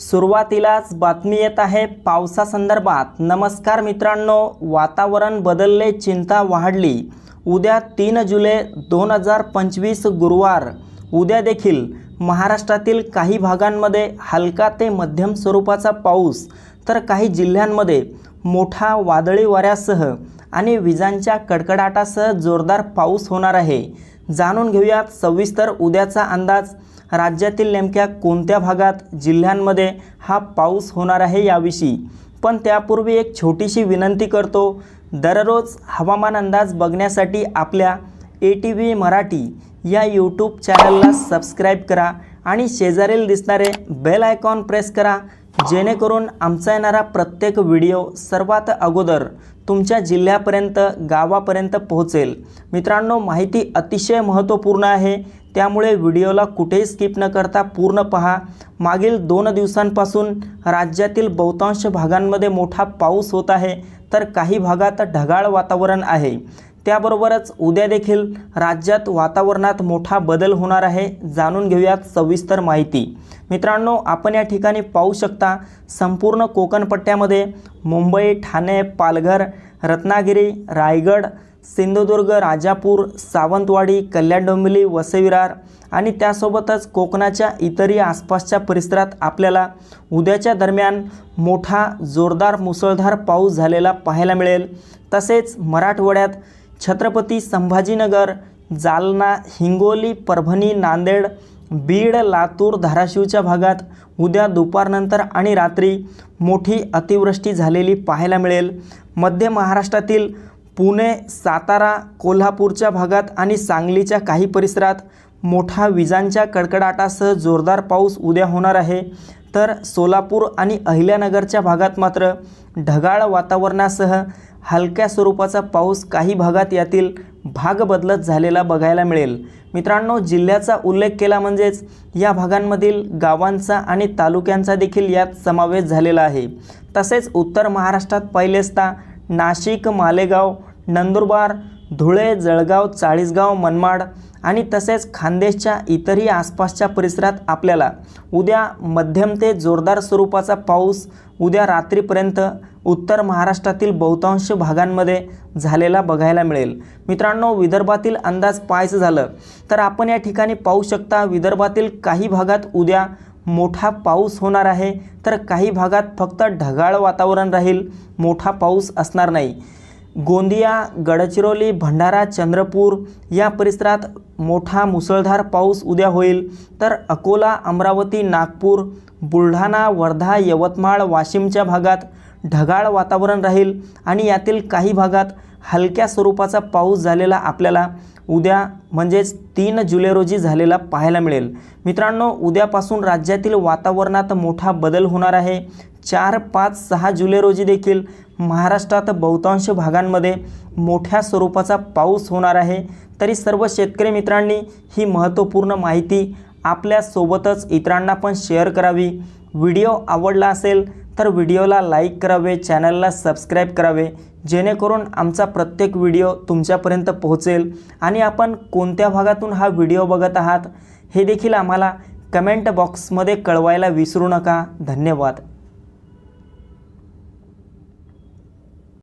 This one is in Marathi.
सुरुवातीलाच बातमी येत आहे पावसासंदर्भात. नमस्कार मित्रांनो वातावरण बदलले चिंता वाढली. उद्या तीन जुलै दोन हजार पंचवीस गुरुवार. उद्या देखील महाराष्ट्रातील काही भागांमध्ये हलका ते मध्यम स्वरूपाचा पाऊस तर काही जिल्ह्यांमध्ये मोठा वादळी वाऱ्यासह आणि विजांच्या कडकडाटासह जोरदार पाऊस होणार आहे. जाणून घेऊयात सविस्तर उद्याचा अंदाज. राज्यातील नेमक्या कोणत्या भागात जिल्ह्यांमध्ये हा पाऊस होणार आहे याविषयी. पण त्यापूर्वी एक छोटीशी विनंती करतो. दररोज हवामान अंदाज बघण्यासाठी आपल्या ए टी व्ही मराठी या यूट्यूब चॅनलला सबस्क्राईब करा आणि शेजारील दिसणारे बेल आयकॉन प्रेस करा जेणेकरून आमचा येणारा प्रत्येक व्हिडिओ सर्वात अगोदर तुमच्या जिल्ह्यापर्यंत गावापर्यंत पोहोचेल. मित्रांनो माहिती अतिशय महत्त्वपूर्ण आहे. त्यामुळे व्हिडिओला कुठेही स्किप न करता पूर्ण पहा. मागील दोन दिवसांपासून राज्यातील बहुतांश भागांमध्ये मोठा पाऊस होत आहे तर काही भागात ढगाळ वातावरण आहे. त्याबरोबरच उद्या देखील राज्यात वातावरणात मोठा बदल होणार आहे जाणून घेऊयात सविस्तर माहिती. मित्रांनो आपण या ठिकाणी पाहू शकता संपूर्ण कोकणपट्ट्यामध्ये मुंबई ठाणे पालघर रत्नागिरी रायगड सिंधुदुर्ग राजापूर सावंतवाडी कल्याण डोंबिवली वसविरार आणि त्यासोबतच कोकणाच्या इतरही आसपासच्या परिसरात आपल्याला उद्याच्या दरम्यान मोठा जोरदार मुसळधार पाऊस झालेला पाहायला मिळेल. तसेच मराठवाड्यात छत्रपती संभाजीनगर जालना हिंगोली परभणी नांदेड बीड लातूर धाराशिवच्या भागात उद्या दुपारनंतर आणि रात्री मोठी अतिवृष्टी झालेली पाहायला मिळेल. मध्य महाराष्ट्रातील पुणे सातारा कोल्हापूरच्या भागात आणि सांगलीच्या काही परिसरात मोठा विजांच्या कडकडाटासह जोरदार पाऊस उद्या होणार आहे. तर सोलापूर आणि अहिल्यानगरच्या भागात मात्र ढगाळ वातावरणासह हलक्या स्वरूपाचा पाऊस काही भागात यातील भाग बदलत झालेला बघायला मिळेल. मित्रांनो जिल्ह्याचा उल्लेख केला म्हणजेच या भागांमधील गावांचा आणि तालुक्यांचा देखील यात समावेश झालेला आहे. तसेच उत्तर महाराष्ट्रात पहिलेचता नाशिक मालेगाव नंदुरबार धुळे जळगाव चाळीसगाव मनमाड आणि तसेच खानदेशच्या इतरही आसपासच्या परिसरात आपल्याला उद्या मध्यम ते जोरदार स्वरूपाचा पाऊस उद्या रात्रीपर्यंत उत्तर महाराष्ट्रातील बहुतांश भागांमध्ये झालेला बघायला मिळेल. मित्रांनो विदर्भातील अंदाज पाहायचं झालं तर आपण या ठिकाणी पाहू शकता विदर्भातील काही भागात उद्या मोठा पाऊस होणार आहे. तर काही भागात फक्त ढगाळ वातावरण राहील मोठा पाऊस असणार नाही. गोंदिया गडचिरोली भंडारा चंद्रपूर या परिसरात मोठा मुसळधार पाऊस उद्या होईल. तर अकोला अमरावती नागपूर बुलढाणा वर्धा यवतमाळ वाशिमच्या भागात ढगाळ वातावरण राहील आणि यातील काही भागात हलक्या स्वरूपाचा पाऊस झालेला आपल्याला उद्या म्हणजेच तीन जुलै रोजी झालेला पाहायला मिळेल. मित्रांनो उद्यापासून राज्यातील वातावरणात मोठा बदल होणार आहे. चार पाच सहा जुलै रोजी देखील महाराष्ट्रात बहुतांश भागांमध्ये मोठ्या स्वरूपाचा पाऊस होणार आहे. तरी सर्व शेतकरी मित्रांनी ही महत्त्वपूर्ण माहिती आपल्यासोबतच इतरांना पण शेअर करावी. व्हिडिओ आवडला असेल तर व्हिडिओला लाईक करावे चॅनलला सबस्क्राईब करावे जेणेकरून आमचा प्रत्येक व्हिडिओ तुमच्यापर्यंत पोहोचेल आणि आपण कोणत्या भागातून हा व्हिडिओ बघत आहात हे देखील आम्हाला कमेंट बॉक्समध्ये कळवायला विसरू नका. धन्यवाद.